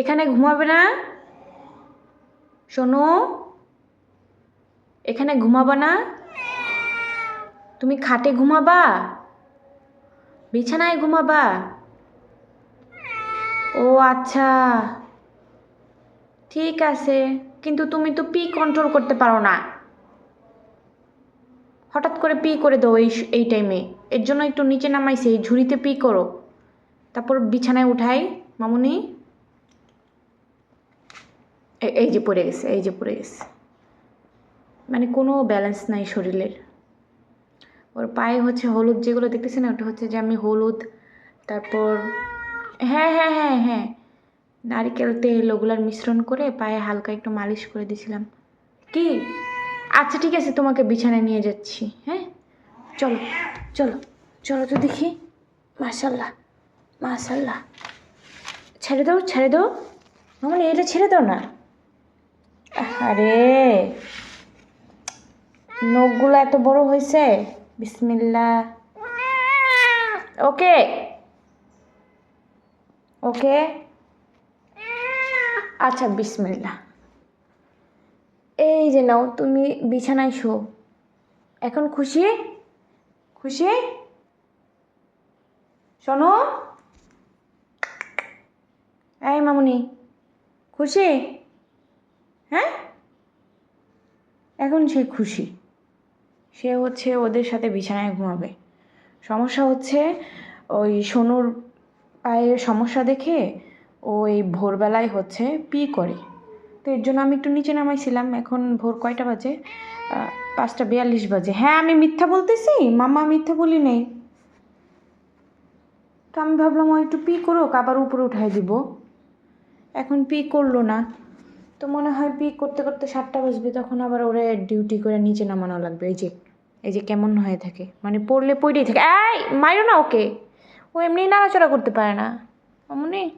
এখানে ঘুমাবে না? শোনো। এখানে ঘুমাবা না? তুমি খাটে ঘুমাবা? বিছানায় ঘুমাবা? ও আচ্ছা। ঠিক আছে। কিন্তু তুমি তো পি কন্ট্রোল করতে পারো না। হঠাৎ করে পি করে দাও এই এই টাইমে এর জন্য একটু নিচে নামাইছে, এই ঝুড়িতে পি করো। তারপর বিছানায় উঠাই, মামুনি। এই যে পড়ে গেছে, এই যে পড়ে গেছে। মানে কোনো ব্যালেন্স নাই শরীরের। ওর পায়ে হচ্ছে হলুদ যেগুলো দেখতেছেন ওটা হচ্ছে যে আমি হলুদ, তারপর হ্যাঁ হ্যাঁ হ্যাঁ হ্যাঁ। নারিকেল তেল ওগুলার মিশ্রণ করে পায়ে হালকা একটু মালিশ করে দিয়েছিলাম কি? আচ্ছা ঠিক আছে, তোমাকে বিছানায় নিয়ে যাচ্ছি হ্যাঁ? চলো চলো চলো তো দেখি। মাশাল্লাহ মাশাল্লাহ ছেড়ে দাও ছেড়ে দাও। মামনি এটা ছেড়ে দাও না। আরে, নখগুলো এত বড় হয়েছে? বিসমিল্লা। ওকে। ওকে। আচ্ছা বিসমিল্লা। এই যে নাও, তুমি বিছানায় শো। এখন খুশি? খুশি? শোনো। এই মামুনি, খুশি? হ্যাঁ? এখন সে খুশি। সে হচ্ছে ওদের সাথে বিছানায় ঘুমাবে। সমস্যা হচ্ছে ওই সোনুর পায়ের সমস্যা দেখে ও এই ভোরবেলায় হচ্ছে পি করে। তো এর জন্য আমি একটু নিচে নামাইছিলাম। এখন ভোর কয়টা বাজে? পাঁচটা বিয়াল্লিশ বাজে। হ্যাঁ আমি মিথ্যা বলতেছি? মামা মিথ্যা বলি নেই। তো আমি ভাবলাম ও একটু পি করুক, আবার উপরে উঠাই দিব। এখন পি করল না। তো মনে হয় পি করতে করতে সাতটা বাজবে, তখন আবার ওরে ডিউটি করে নিচে নামানো লাগবে, এই যে এই যে কেমন হয়ে থাকে। মানে পড়লে পড়েই থাকে। এই মারো না ওকে। ও এমনি নাড়াচড়া করতে পারে না। অমনি।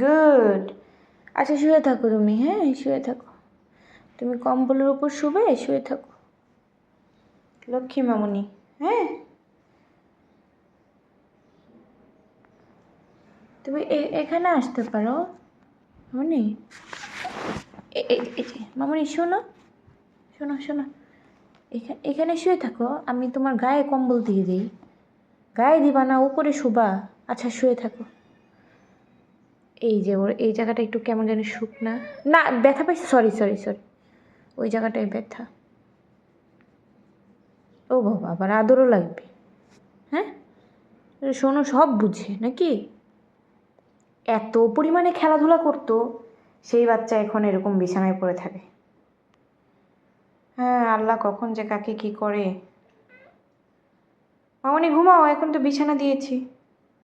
গুড আচ্ছা শুয়ে থাকো তুমি হ্যাঁ? শুয়ে থাকো। তুমি কম্বলের উপর শুবে, শুয়ে থাকো। লক্ষ্মী মামুনি হ্যাঁ? তুমি এখানে আসতে পারো। মামনি মামনি, শোনো শোনো শোনো। এখানে এখানে শুয়ে থাকো, আমি তোমার গায়ে কম্বল দিয়ে দিই। গায়ে দিবা না, উপরে শুবা। আচ্ছা শুয়ে থাকো। এই যে ওর, এই জায়গাটা একটু কেমন যেন শুকনা। না, ব্যথা পাইছে সরি সরি সরি ওই জায়গাটায় ব্যথা। ও বাবা, আবার আদরও লাগবে। হ্যাঁ? শোনো, সব বুঝে, নাকি? এত পরিমাণে খেলাধুলা করতো, সেই বাচ্চা এখন এরকম বিছানায় পড়ে থাকে। হ্যাঁ আল্লাহ কখন যে কাকে কি করে। মামনি ঘুমাও, এখন তো বিছানা দিয়েছি।